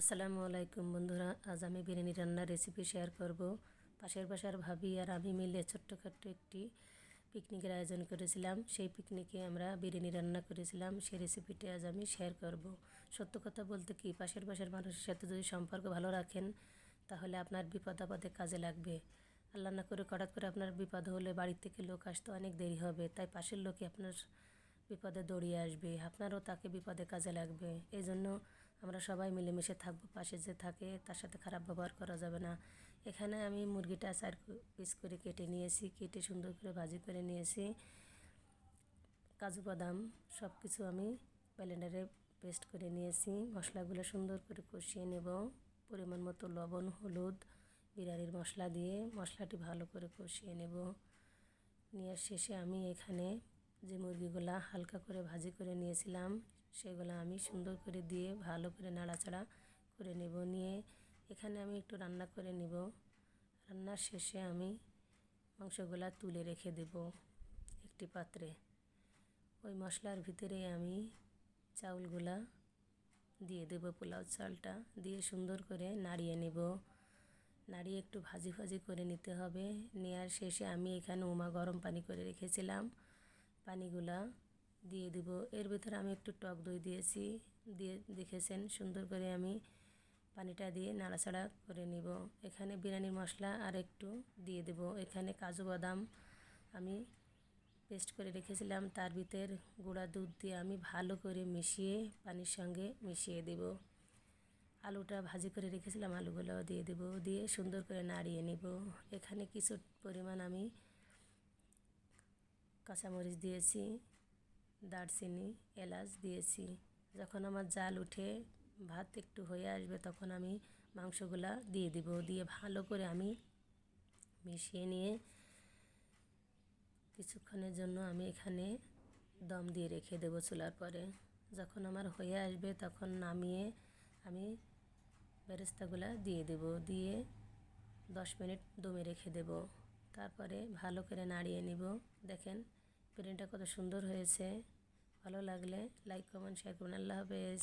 আসসালামু আলাইকুম বন্ধুরা, আজ আমি বিরিয়ানি রান্নার রেসিপি শেয়ার করব। পাশের বাসার ভাবি আর আমি মিলে ছোট্টখাট্ট একটি পিকনিকের আয়োজন করেছিলাম। সেই পিকনিকে আমরা বিরিয়ানি রান্না করেছিলাম। সেই রেসিপিটি আজ আমি শেয়ার করব। সত্য কথা বলতে কি, পাশের বাসার মানুষের সাথে যদি সম্পর্ক ভালো রাখেন, তাহলে আপনার বিপদ আপদে কাজে লাগবে। আল্লাহ না করে হঠাৎ করে আপনার বিপদ হলে বাড়ির থেকে লোক আসতে অনেক দেরি হবে। তাই পাশের লোকই আপনার বিপদে দৌড়িয়ে আসবে। আপনারও তাকে বিপদে কাজে লাগবে। এই জন্য আমরা সবাই মিলেমিশে থাকব, পাশে যে থাকে তার সাথে খারাপ ব্যবহার করা যাবে না। এখানে আমি মুরগিটা চার পিস করে কেটে নিয়েছি, কেটে সুন্দর করে ভাজি করে নিয়েছি। কাজু বাদাম সব কিছু আমি ব্লেন্ডারে পেস্ট করে নিয়েছি। মশলাগুলো সুন্দর করে কষিয়ে নেব। পরিমাণ মতো লবণ, হলুদ বিরিয়ানির মশলা দিয়ে মশলাটি ভালো করে কষিয়ে নেব। নেওয়ার শেষে আমি এখানে যে মুরগিগুলা হালকা করে ভাজি করে নিয়েছিলাম, সেগুলো আমি সুন্দর করে দিয়ে ভালো করে নাড়াচাড়া করে নেব, নিয়ে এখানে আমি একটু রান্না করে নেব। রান্নার শেষে আমি মাংসগুলা তুলে রেখে দেব একটি পাত্রে। ওই মশলার ভিতরে আমি চাউলগুলা দিয়ে দেব, পোলাও চালটা দিয়ে সুন্দর করে নাড়িয়ে নেব। নাড়িয়ে একটু ভাজি ভাজি করে নিতে হবে। নেওয়ার শেষে আমি এখানে উমা গরম পানি করে রেখেছিলাম। পানিগুলা দিয়ে দিব। এর ভিতরে আমি একটু টক দই দিয়েছি। দিয়ে দেখেছেন, সুন্দর করে আমি পানিটা দিয়ে নাড়াচাড়া করে নিব। এখানে বিরিয়ানির মশলা আর একটু দিয়ে দেব। এখানে কাজু বাদাম আমি পেস্ট করে রেখেছিলাম। তার ভিতর গুঁড়া দুধ দিয়ে আমি ভালো করে মিশিয়ে পানির সঙ্গে মিশিয়ে দেব। আলুটা ভাজি করে রেখেছিলাম, আলুগুলোও দিয়ে দেব। দিয়ে সুন্দর করে নাড়িয়ে নিব। এখানে কিছু পরিমাণ আমি কাঁচামরিচ দিয়েছি, দারচিনি, এলাচ দিয়েছি। যখন আমার জাল উঠে ভাত একটু হয়ে আসবে তখন আমি মাংসগুলা দিয়ে দিব। দিয়ে ভালো করে আমি মিশিয়ে নিয়ে কিছুক্ষণের জন্য আমি এখানে দম দিয়ে রেখে দেব চুলার পরে। যখন আমার হয়ে আসবে তখন নামিয়ে আমি বেরেস্তাগুলা দিয়ে দেব। দিয়ে দশ মিনিট দমে রেখে দেব। তারপরে ভালো করে নাড়িয়ে নিব। দেখেন প্রিন্টটা কত সুন্দর হয়েছে। ভালো লাগলে লাইক কমেন্ট শেয়ার করুন আল্লাহ হাফেজ।